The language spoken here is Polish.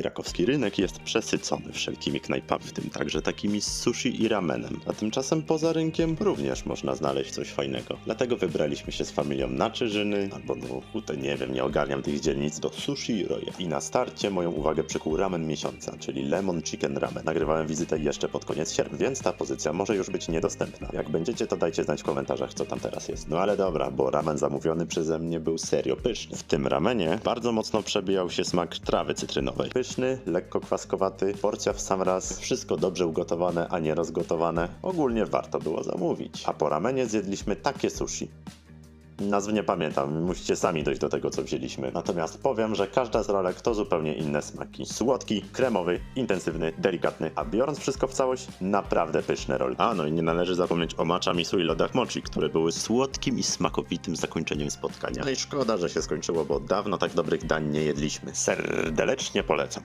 Krakowski rynek jest przesycony wszelkimi knajpami, w tym także takimi z sushi i ramenem. A tymczasem poza rynkiem również można znaleźć coś fajnego. Dlatego wybraliśmy się z familią na Czyżyny, albo no tutaj nie wiem, nie ogarniam tych dzielnic, do Sushi Roya. I na starcie moją uwagę przykuł ramen miesiąca, czyli Lemon Chicken Ramen. Nagrywałem wizytę jeszcze pod koniec sierpnia, więc ta pozycja może już być niedostępna. Jak będziecie, to dajcie znać w komentarzach, co tam teraz jest. No ale dobra, bo ramen zamówiony przeze mnie był serio pyszny. W tym ramenie bardzo mocno przebijał się smak trawy cytrynowej. Lekko kwaskowaty, porcja w sam raz, wszystko dobrze ugotowane, a nie rozgotowane. Ogólnie warto było zamówić. A po ramenie zjedliśmy takie sushi. Nazw nie pamiętam, musicie sami dojść do tego, co wzięliśmy. Natomiast powiem, że każda z rolek to zupełnie inne smaki. Słodki, kremowy, intensywny, delikatny, a biorąc wszystko w całość, naprawdę pyszne rol. A no i nie należy zapomnieć o matcha misu i lodach mochi, które były słodkim i smakowitym zakończeniem spotkania. No i szkoda, że się skończyło, bo dawno tak dobrych dań nie jedliśmy. Serdecznie polecam.